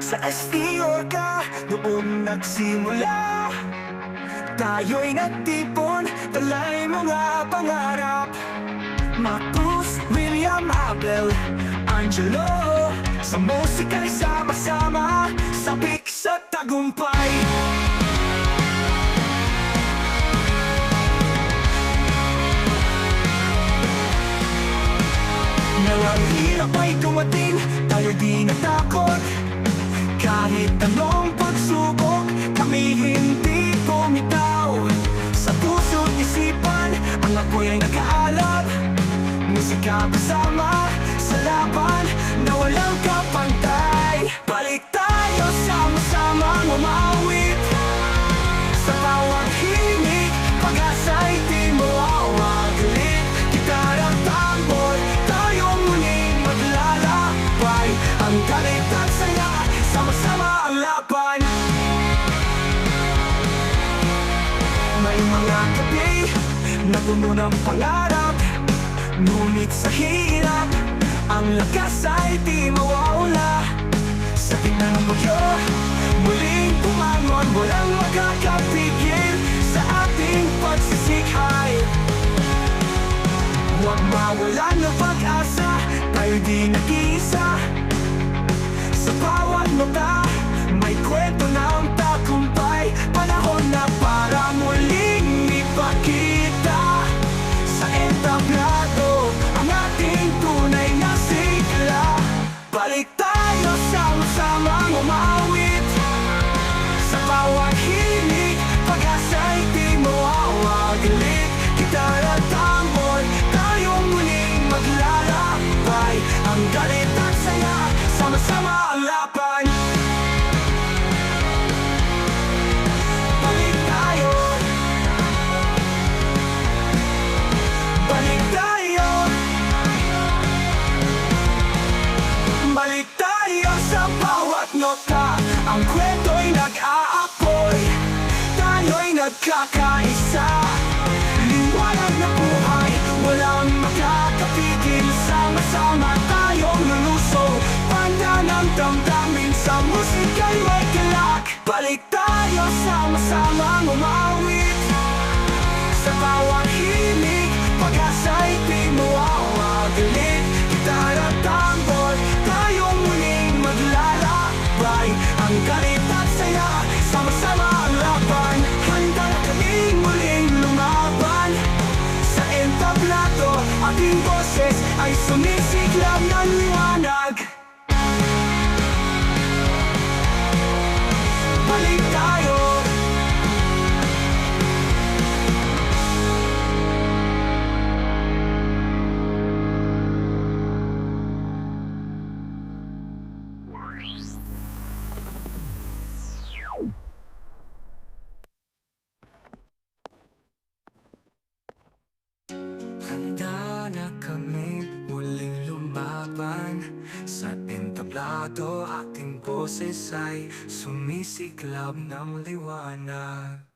Sa STO ka noong nagsimula. Tayo'y nagtipon, talay mga pangarap. Marcus, William Abel, Angelo. Sa musika'y sama-sama Sabik sa tagumpay. Nalang hirap ay dumating, tayo di natakot Kahit anong pagsubok, kami hindi bumitaw Sa puso't isipan, ang apoy ay nag-aalab Musika kasama sa laban na walang kapantay. Balik tayo sama-samang umawit ang May mga gabi na puno ng pangarap Ngunit sa hirap, ang lakas ay di mawawala. Sa mo yun, muling pumangon Walang makakapigil sa ating pagsisikhay. Huwag mawalan ng pag-asa, tayo di nag-iisa nota Ang kwento'y nag-aapoy. Tayo'y nagkakaisa. Liwanag na buhay. Walang makakapigil. Sama-sama tayong lulusong Panda ng damdamin Sa musika'y may galak Balik tayo sama-samang umawit sumisiklab ng liwanag Balik tayo. Handa na kami entablado ating boses ay sumisiklab ng liwanag